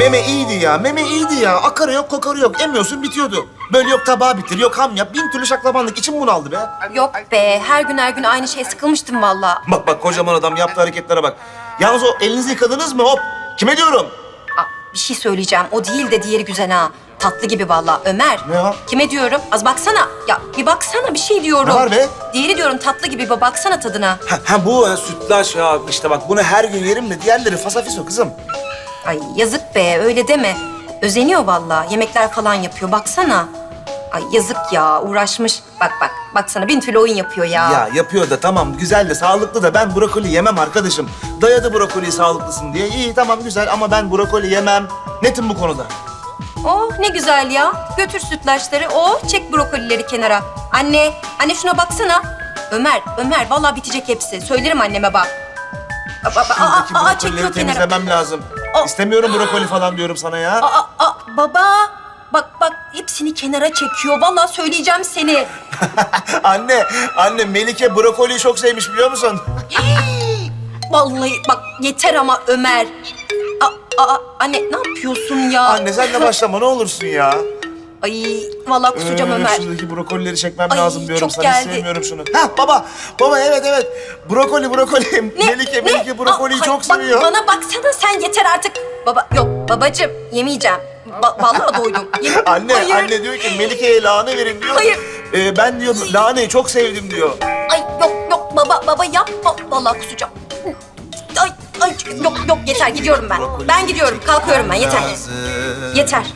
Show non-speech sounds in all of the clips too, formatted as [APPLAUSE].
Meme iyiydi ya, meme iyiydi ya. Akarı yok, kokarı yok. Emiyorsun bitiyordu. Böyle yok tabağı bitir, yok ham yap. Bin türlü şaklabanlık. İçim bunaldı be. Yok be her gün her gün aynı şeye sıkılmıştım vallahi. Bak bak kocaman adam yaptığı hareketlere bak. Yalnız o elinizi yıkadınız mı? Hop. Kime diyorum? Aa, bir şey söyleyeceğim. O değil de diğeri güzel ha. Tatlı gibi vallahi. Ömer. Ne o? Kime diyorum? Az baksana. Ya bir baksana bir şey diyorum. Ne var be? Diğeri diyorum tatlı gibi. Bir baksana tadına. Ha, ha bu ha, sütlaç ya. İşte bak bunu her gün yerim de diğerleri fasafiso kızım. Ay yazık be öyle deme. Özeniyor vallahi. Yemekler falan yapıyor. Baksana. Ay yazık ya uğraşmış. Bak bak baksana bin türlü oyun yapıyor ya. Ya yapıyor da tamam güzel de sağlıklı da ben brokoli yemem arkadaşım. Dayadı brokoliyi sağlıklısın diye. İyi tamam güzel ama ben brokoli yemem. Netim bu konuda. Oh ne güzel ya. Götür sütlaçları. Oh çek brokolileri kenara. Anne, anne şuna baksana. Ömer, Ömer vallahi bitecek hepsi. Söylerim anneme bak. Aa, aa, Şuradaki aa, aa, brokolileri çekiyor kenara. temizlemem lazım. Aa. İstemiyorum brokoli falan diyorum sana ya. Aa, aa, baba. Bak bak hepsini kenara çekiyor. Vallahi söyleyeceğim seni. [LAUGHS] anne, anne Melike brokoliyi çok sevmiş biliyor musun? Vallahi bak yeter ama Ömer. Aa, aa, anne ne yapıyorsun ya? Anne sen de başlama ne olursun ya. Ay vallahi kusacağım Ee, Ömer. Şuradaki brokolileri çekmem Ay, lazım diyorum çok sana. geldi. Sevmiyorum şunu. Ha baba, baba evet evet. Brokoli, brokoli. Melike, Melike brokoliyi Aa, çok bak, seviyor. Bana baksana sen yeter artık. Baba yok babacığım yemeyeceğim. Ba- vallahi doydum. [LAUGHS] Anne, Hayır. anne diyor ki Melike'ye lahana verin diyor. Hayır. Ee, ben diyor lahanayı çok sevdim diyor. Ay yok yok baba baba yapma. Vallahi kusacağım. Ay ay yok yok yeter gidiyorum ben. Ben gidiyorum kalkıyorum ben yeter. Yeter.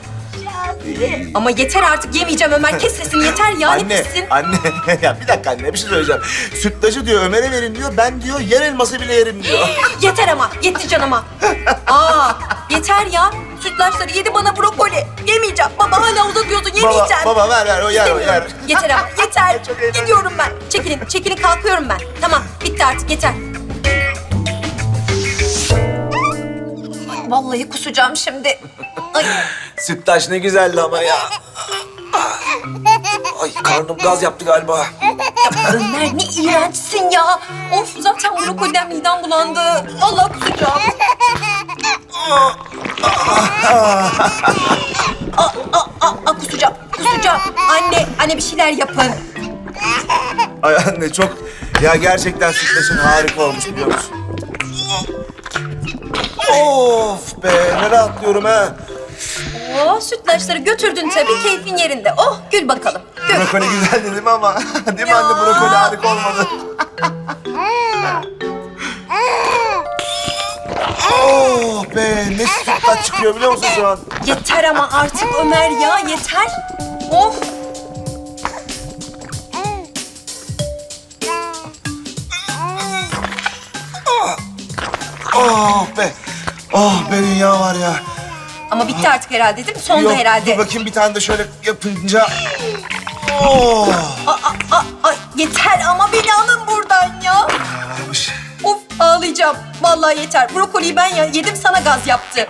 Ama yeter artık yemeyeceğim Ömer kes sesini yeter ya ne Anne, pissin. anne. [LAUGHS] ya bir dakika anne bir şey söyleyeceğim. Sütlacı diyor Ömer'e verin diyor. Ben diyor yer elması bile yerim diyor. [LAUGHS] Yeter ama yetti canıma. [LAUGHS] Aa yeter ya. Sütlaçları yedi bana brokoli. Yemeyeceğim. Baba hala uzatıyorsun baba, yemeyeceğim. baba ver ver o yer o yer. İstemiyorum. Yeter ama yeter. Çok eğlenceli. Gidiyorum ben. Çekilin, çekilin kalkıyorum ben. Tamam bitti artık yeter. Vallahi kusacağım şimdi. Ay, Sütlaç ne güzeldi ama ya. Ay karnım gaz yaptı galiba. Ömer ne iğrençsin ya. Of zaten brokoliden midem bulandı. Vallahi kusacağım. Aa, aa, aa, aa, kusacağım, kusacağım. Anne, anne bir şeyler yapın. Ay anne çok... Ya gerçekten sütlaçın harika olmuş biliyor musun? Of be ne rahatlıyorum ha. Oh, sütlaçları götürdün tabii, keyfin yerinde. Oh, gül bakalım, gül. Brokoli güzel dedim ama [LAUGHS] değil mi Ya. anne brokoli harika olmadı. [LAUGHS] oh be ne sütlaç çıkıyor biliyor musun şu an? Yeter ama artık Ömer ya, yeter. Of. Oh be. Oh be dünya var ya. Ama bitti artık herhalde değil mi? Son da Yok, herhalde. Dur bakayım bir tane de şöyle yapınca. Oh. Aa, aa, aa, yeter ama beni alın buradan ya. Varmış. Of ağlayacağım. Vallahi yeter. Brokoliyi ben ya yedim sana gaz yaptı.